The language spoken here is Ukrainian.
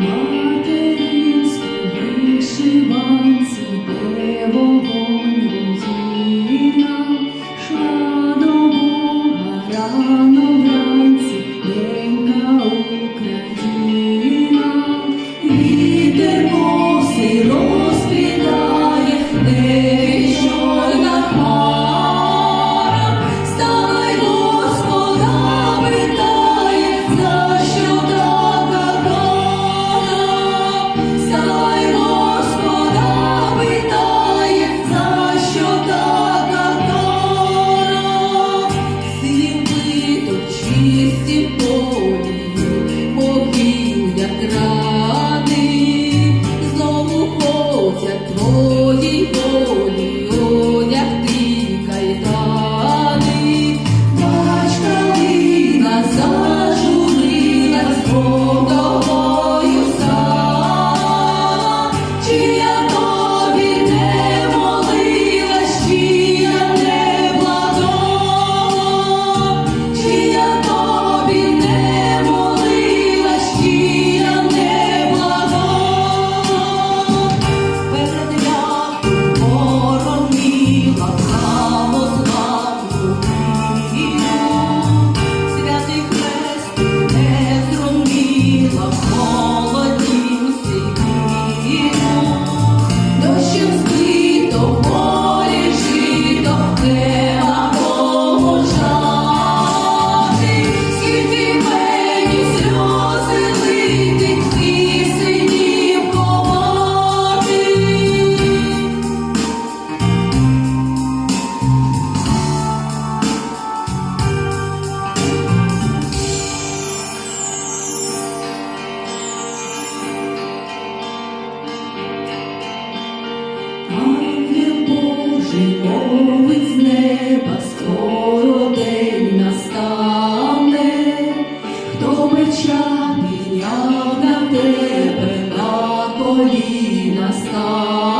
Yeah. Плеча підняв на тебе на коліна став.